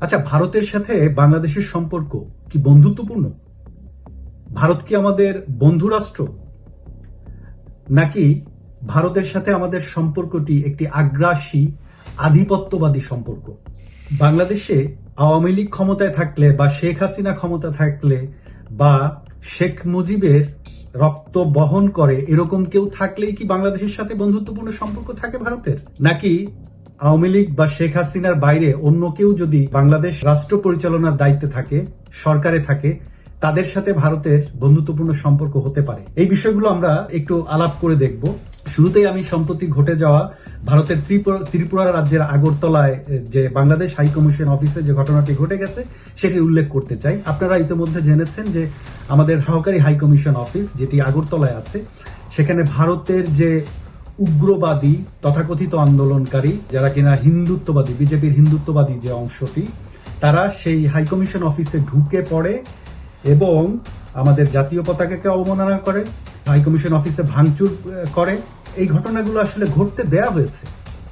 আচ্ছা ভারতের সাথে বাংলাদেশের সম্পর্ক কি বন্ধুত্বপূর্ণ? ভারত কি আমাদের বন্ধু রাষ্ট্র? নাকি ভারতের সাথে আমাদের সম্পর্কটি একটি আগ্রাসী, আধিপত্যবাদী সম্পর্ক? বাংলাদেশে আওয়ামী লীগ ক্ষমতায় থাকলে বা শেখ হাসিনা ক্ষমতা থাকলে বা শেখ মুজিবের রক্ত বহন করে এরকম কেউ থাকলেই কি বাংলাদেশের সাথে বন্ধুত্বপূর্ণ সম্পর্ক থাকে ভারতের? নাকি আওয়ামী লীগ বা শেখ হাসিনার বাইরে অন্য কেউ যদি বাংলাদেশ রাষ্ট্র পরিচালনার দায়িত্বে থাকে, সরকারে থাকে, তাদের সাথে ভারতের বন্ধুত্বপূর্ণ সম্পর্ক হতে পারে। এই বিষয়গুলো আমরা একটু আলাপ করে দেখব। শুরুতেই আমি সম্প্রতি ঘটে যাওয়া ভারতের ত্রিপুরা রাজ্যের আগরতলায় যে বাংলাদেশ হাই কমিশন অফিসে যে ঘটনাটি ঘটে গেছে, সেটি উল্লেখ করতে চাই। আপনারা ইতিমধ্যে জেনেছেন যে আমাদের সহকারী হাই কমিশন অফিস, যেটি আগরতলায় আছে, সেখানে ভারতের যে উগ্রবাদী, তথাকথিত আন্দোলনকারী, যারা কিনা হিন্দুত্ববাদী, বিজেপির হিন্দুত্ববাদী যে অংশটি, তারা সেই হাইকমিশন অফিসে ঢুকে পড়ে এবং আমাদের জাতীয় পতাকাকে অবমাননা করে হাইকমিশন অফিসে ভাঙচুর করে। এই ঘটনাগুলো আসলে ঘটতে দেয়া হয়েছে।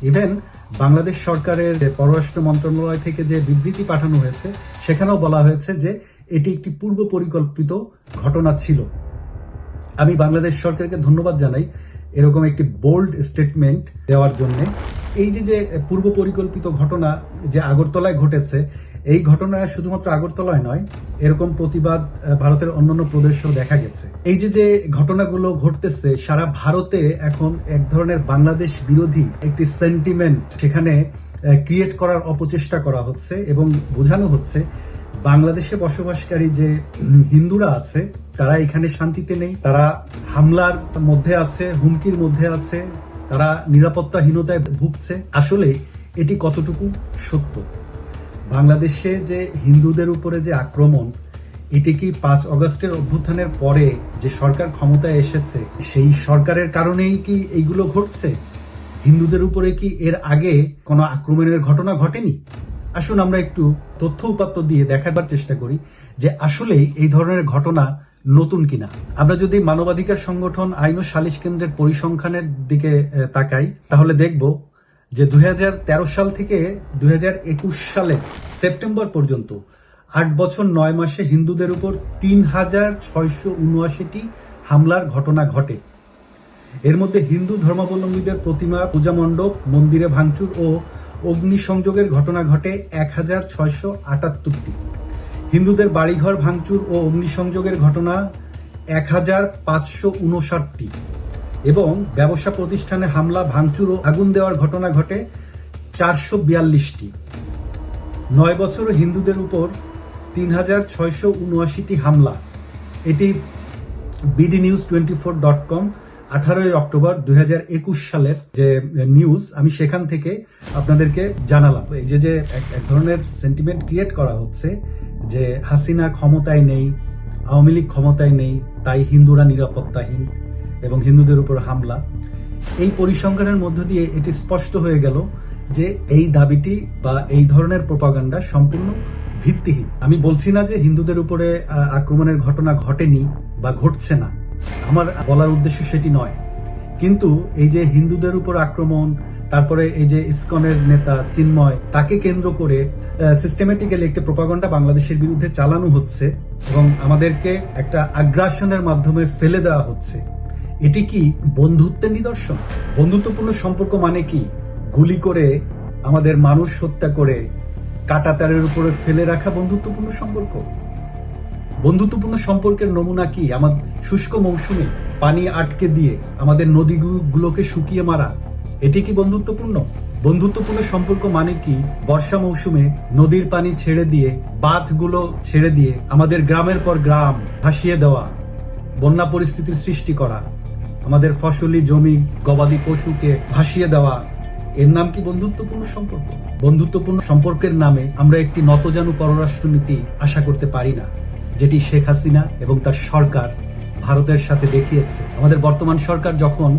ইভেন বাংলাদেশ সরকারের পররাষ্ট্র মন্ত্রণালয় থেকে যে বিবৃতি পাঠানো হয়েছে, সেখানেও বলা হয়েছে যে এটি একটি পূর্ব পরিকল্পিত ঘটনা ছিল। আমি বাংলাদেশ সরকারকে ধন্যবাদ জানাই। এরকম একটি বোল্ড স্টেটমেন্ট দেওয়ার জন্য। এই যে যে পূর্ব পরিকল্পিত ঘটনা যে আগরতলায় ঘটেছে, এই ঘটনা শুধুমাত্র আগরতলায় নয়, এরকম প্রতিবাদ ভারতের অন্যান্য প্রদেশেও দেখা গেছে। এই যে যে ঘটনাগুলো ঘটতেছে, সারা ভারতে এখন এক ধরনের বাংলাদেশ বিরোধী একটি সেন্টিমেন্ট সেখানে ক্রিয়েট করার অপচেষ্টা করা হচ্ছে এবং বোঝানো হচ্ছে বাংলাদেশে বসবাসকারী যে হিন্দুরা আছে, তারা এখানে শান্তিতে নেই, তারা হামলার মধ্যে আছে, হুমকির মধ্যে আছে, তারা নিরাপত্তাহীনতায় ভুগছে। আসলে এটি কতটুকু সত্য? বাংলাদেশে যে হিন্দুদের উপরে যে আক্রমণ, এটি কি পাঁচ অগস্টের অভ্যুত্থানের পরে যে সরকার ক্ষমতায় এসেছে, সেই সরকারের কারণেই কি এইগুলো ঘটছে? হিন্দুদের উপরে কি এর আগে কোনো আক্রমণের ঘটনা ঘটেনি? আসুন আমরা একটু তথ্য উপাত্ত দিয়ে দেখাবার চেষ্টা করি যে আসলেই এই ধরনের ঘটনা নতুন কিনা। আমরা যদি মানবাধিকার সংগঠন আইন ও সালিশ কেন্দ্রের পরিসংখ্যানের দিকে তাকাই, তাহলে দেখব যে দুই হাজার তেরো সাল থেকে দুই হাজার একুশ সালে সেপ্টেম্বর পর্যন্ত আট বছর নয় মাসে হিন্দুদের উপর তিন হাজার ছয়শো হামলার ঘটনা ঘটে। এর মধ্যে হিন্দু ধর্মাবলম্বীদের প্রতিমা, পূজা মণ্ডপ, মন্দিরে ভাঙচুর ও অগ্নিসংযোগের ঘটনা ঘটে এক হাজার ছয়শো আটাত্তরটি। হিন্দুদের বাড়িঘর ভাঙচুর ও অগ্নিসংযোগের ঘটনা এক হাজার পাঁচশো উনষাটটি। এবং ব্যবসা প্রতিষ্ঠানে হামলা, ভাঙচুর ও আগুন দেওয়ার ঘটনা ঘটে চারশো বিয়াল্লিশটি। নয় বছর হিন্দুদের উপর তিন হাজার ছয়শো উনআশিটি হামলা। এটি BD news twenty four dot com আঠারোই অক্টোবর দুই সালের যে নিউজ, আমি সেখান থেকে আপনাদেরকে জানালাম। এই যে যে এক- ধরনের সেন্টিমেন্ট ক্রিয়েট করা হচ্ছে যে হাসিনা ক্ষমতায় নেই, আওয়ামী লীগ ক্ষমতায় নেই, তাই হিন্দুরা নিরাপত্তাহীন এবং হিন্দুদের উপর হামলা। এই পরিসংখ্যানের মধ্য দিয়ে এটি স্পষ্ট হয়ে গেল যে এই দাবিটি বা এই ধরনের প্রপাগান্ডা সম্পূর্ণ ভিত্তিহীন। আমি বলছি না যে হিন্দুদের উপরে আক্রমণের ঘটনা ঘটেনি বা ঘটছে না। আমার বলার উদ্দেশ্য সেটি নয়। কিন্তু এই যে হিন্দুদের উপর আক্রমণ, তারপরে এই যে ইসকনের নেতা চিন্ময়, তাকে কেন্দ্র করে সিস্টেমেটিক্যালি একটি প্রপাগন্ডা বাংলাদেশের বিরুদ্ধে চালানো হচ্ছে এবং আমাদেরকে একটা আগ্রাসনের মাধ্যমে ফেলে দেওয়া হচ্ছে। এটি কি বন্ধুত্বের নিদর্শন? বন্ধুত্বপূর্ণ সম্পর্ক মানে কি? গুলি করে আমাদের মানুষ হত্যা করে কাটাতারের উপরে ফেলে রাখা বন্ধুত্বপূর্ণ সম্পর্ক? বন্ধুত্বপূর্ণ সম্পর্কের নমুনা কি? আমার শুষ্ক মৌসুমে পানি আটকে দিয়ে আমাদের নদীগুলোকে শুকিয়ে মারা, এটি কি বন্ধুত্বপূর্ণ? বন্ধুত্বপূর্ণ সম্পর্ক মানে কি? বর্ষা মৌসুমে নদীর পানি ছেড়ে দিয়ে, বাঁধগুলো ছেড়ে দিয়ে আমাদের গ্রামের পর গ্রাম ভাসিয়ে দেওয়া, বন্যা পরিস্থিতির সৃষ্টি করা, আমাদের ফসলি জমি, গবাদি পশুকে ভাসিয়ে দেওয়া। এর নাম কি বন্ধুত্বপূর্ণ সম্পর্ক? বন্ধুত্বপূর্ণ সম্পর্কের নামে আমরা একটি নতজানু পররাষ্ট্রনীতি আশা করতে পারি না। যেটি শেখ হাসিনা এবং তার সরকার ভারতের সাথে দেখিয়েছে। আমাদের বর্তমান সরকার যখন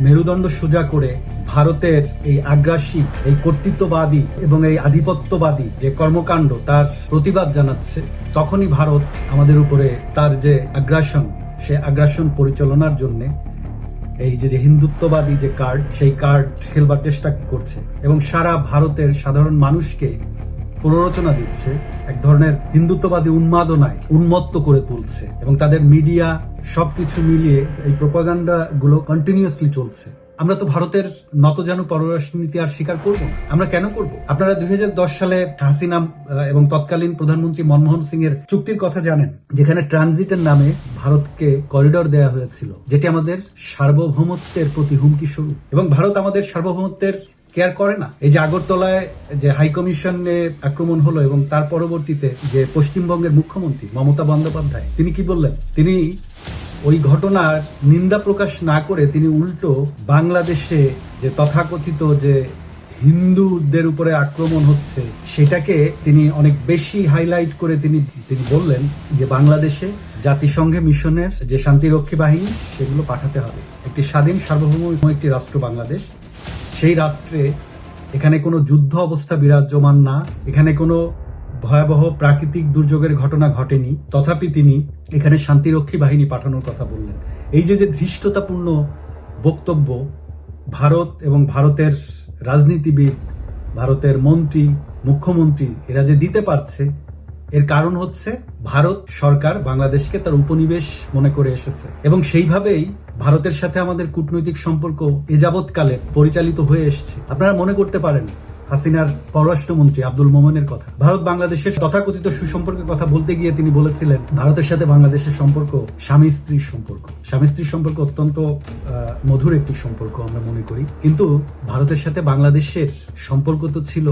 মেরুদণ্ড সোজা করে ভারতের এই আগ্রাসী, এই কর্তৃত্ববাদী এবং এই আধিপত্যবাদী যে কর্মকাণ্ড তার প্রতিবাদ জানাচ্ছে, তখনই ভারত আমাদের উপরে তার যে আগ্রাসন, সে আগ্রাসন পরিচালনার জন্য এই যে হিন্দুত্ববাদী যে কার্ড, সেই কার্ড খেলবার চেষ্টা করছে। এবং সারা ভারতের সাধারণ মানুষকে প্ররোচনা দিচ্ছে, এক ধরনের হিন্দুত্ববাদী উন্মাদনায় উন্মত্ত করে তুলছে এবং তাদের মিডিয়া সবকিছু মিলিয়ে এই প্রোপাগান্ডা গুলো কন্টিনিউয়াসলি চলছে। আমরা তো ভারতের নত নতজানু পররাষ্ট্রনীতি আর স্বীকার করব না। আমরা কেন করব? আপনারা দুই হাজার দশ সালে হাসিনা এবং তৎকালীন প্রধানমন্ত্রী মনমোহন সিং এর চুক্তির কথা জানেন, যেখানে ট্রানজিটের নামে ভারতকে করিডর দেওয়া হয়েছিল, যেটি আমাদের সার্বভৌমত্বের প্রতি হুমকি স্বরূপ। এবং ভারত আমাদের সার্বভৌমত্বের কেয়ার করে না। এই যে আগরতলায় যে হাই কমিশনে আক্রমণ হলো এবং তার পরবর্তীতে যে পশ্চিমবঙ্গের মুখ্যমন্ত্রী মমতা বন্দ্যোপাধ্যায়, তিনি কি বললেন? তিনি ওই ঘটনার নিন্দা প্রকাশ না করে তিনি উল্টো বাংলাদেশে যে তথাকথিত যে হিন্দুদের উপরে আক্রমণ হচ্ছে, সেটাকে তিনি অনেক বেশি হাইলাইট করে তিনি তিনি বললেন যে বাংলাদেশে জাতিসংঘে মিশনের যে শান্তিরক্ষী বাহিনী, সেগুলো পাঠাতে হবে। একটি স্বাধীন সার্বভৌম একটি রাষ্ট্র বাংলাদেশ সেই রাষ্ট্রে এখানে কোনো যুদ্ধ অবস্থা বিরাজমান না, এখানে কোনো ভয়াবহ প্রাকৃতিক দুর্যোগের ঘটনা ঘটেনি। তথাপি তিনি এখানে শান্তিরক্ষী বাহিনী পাঠানোর কথা বললেন। এই যে যে ধৃষ্টতাপূর্ণ বক্তব্য ভারত এবং ভারতের রাজনীতিবিদ, ভারতের মন্ত্রী, মুখ্যমন্ত্রী, এরা যে দিতে পারছে, এর কারণ হচ্ছে ভারত সরকার বাংলাদেশকে তার উপনিবেশ মনে করে এসেছে। এবং সেইভাবেই ভারতের সাথে আমাদের কূটনৈতিক সম্পর্ক এ যাবৎকালে পরিচালিত হয়ে এসছে। আপনারা মনে করতে পারেন, হাসিনার পররাষ্ট্রমন্ত্রী আব্দুল মোমেনের কথা। ভারত বাংলাদেশের তথাকথিত সুসম্পর্কের কথা বলতে গিয়ে তিনি বলেছিলেন, ভারতের সাথে বাংলাদেশের সম্পর্ক স্বামী স্ত্রীর সম্পর্ক। স্বামী স্ত্রীর সম্পর্ক অত্যন্ত মধুর একটি সম্পর্ক আমরা মনে করি। কিন্তু ভারতের সাথে বাংলাদেশের সম্পর্ক তো ছিল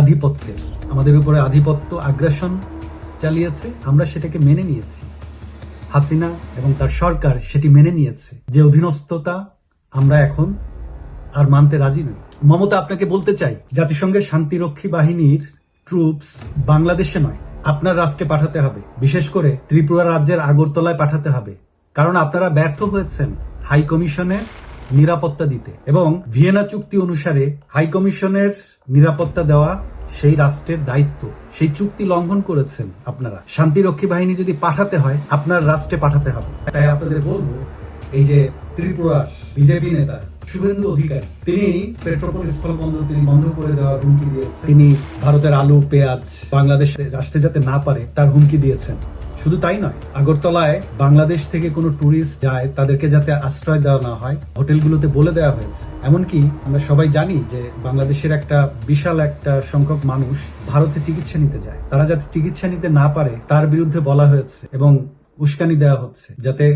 আধিপত্যের। আমাদের উপরে আধিপত্য আগ্রাসন চালিয়েছে, আমরা সেটাকে মেনে নিয়েছি। হাসিনা এবং তার সরকার সেটি মেনে নিয়েছে। যে অধীনস্থতা আমরা এখন আর মানতে রাজি নই। মমতা, আপনাকে বলতে চাই, জাতিসংঘের শান্তিরক্ষী বাহিনীর ট্রুপস বাংলাদেশে নয়, আপনার রাষ্ট্রে পাঠাতে হবে। বিশেষ করে ত্রিপুরা রাজ্যের আগরতলায় পাঠাতে হবে। কারণ আপনারা ব্যর্থ হয়েছেন হাই কমিশনের নিরাপত্তা দিতে এবং ভিয়েনা চুক্তি অনুসারে হাই কমিশনের নিরাপত্তা দেওয়া সেই রাষ্ট্রের দায়িত্ব, সেই চুক্তি লঙ্ঘন করেছেন আপনারা। শান্তিরক্ষী বাহিনী যদি পাঠাতে হয়, আপনার রাষ্ট্রে পাঠাতে হবে। তাই আপনাদের বলব, এই যে ত্রিপুরার বিজেপি নেতা শুভেন্দু অধিকারী, তিনি পেট্রোপোল বন্ধ, তিনি বন্ধ করে দেওয়ার হুমকি দিয়েছেন। তিনি ভারতের আলু, পেঁয়াজ বাংলাদেশে আসতে যাতে না পারে, তার হুমকি দিয়েছেন। শুধু তাই নয়, আগরতলায় বাংলাদেশ থেকে কোনো ট্যুরিস্ট যায়, তাদেরকে যাতে আশ্রয় দেওয়া না হয়, হোটেলগুলোতে বলে দেওয়া হয়েছে। এমনকি আমরা সবাই জানি যে বাংলাদেশের একটা বিশাল একটা সংখ্যক মানুষ ভারতে চিকিৎসা নিতে যায়। তারা যাতে চিকিৎসা নিতে না পারে, তার বিরুদ্ধে বলা হয়েছে এবং উস্কানি দেওয়া হচ্ছে, যাতে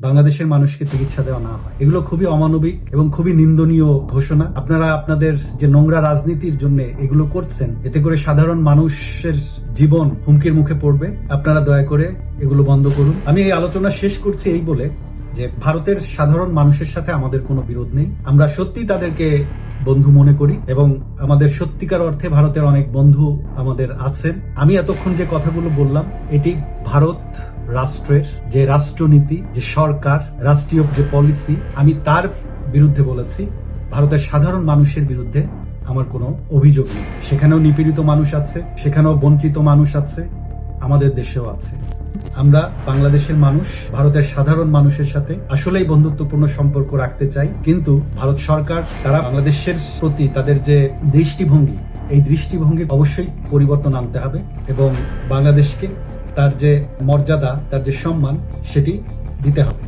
বাংলাদেশের মানুষকে চিকিৎসা দেওয়া না হয়। এগুলো খুবই অমানবিক এবং খুবই নিন্দনীয় ঘোষণা। আপনারা আপনাদের যে নোংরা রাজনীতির জন্য এগুলো করছেন, এতে করে সাধারণ মানুষের জীবন হুমকির মুখে পড়বে। আপনারা দয়া করে এগুলো বন্ধ করুন। আমি এই আলোচনা শেষ করছি এই বলে যে ভারতের সাধারণ মানুষের সাথে আমাদের কোনো বিরোধ নেই। আমরা সত্যি তাদেরকে বন্ধু মনে করি এবং আমাদের সত্যিকার অর্থে ভারতের অনেক বন্ধু আমাদের আছেন। আমি এতক্ষণ যে কথাগুলো বললাম, এটি ভারত রাষ্ট্রের যে রাষ্ট্রনীতি, যে সরকার, রাষ্ট্রীয় যে পলিসি আমি তার বিরুদ্ধে বলেছি, ভারতের সাধারণ মানুষের বিরুদ্ধে আমার কোনো অভিযোগ নেই। সেখানেও নিপীড়িত মানুষ আছে, সেখানেও বঞ্চিত মানুষ আছে, আমাদের দেশেও আছে। আমরা বাংলাদেশের মানুষ, ভারতের সাধারণ মানুষের সাথে আসলেই বন্ধুত্বপূর্ণ সম্পর্ক রাখতে চাই, কিন্তু ভারত সরকার, তারা বাংলাদেশের প্রতি তাদের যে দৃষ্টিভঙ্গি, এই দৃষ্টিভঙ্গির অবশ্যই পরিবর্তন আনতে হবে এবং বাংলাদেশকে তার যে মর্যাদা তার যে সম্মান সেটি দিতে হবে।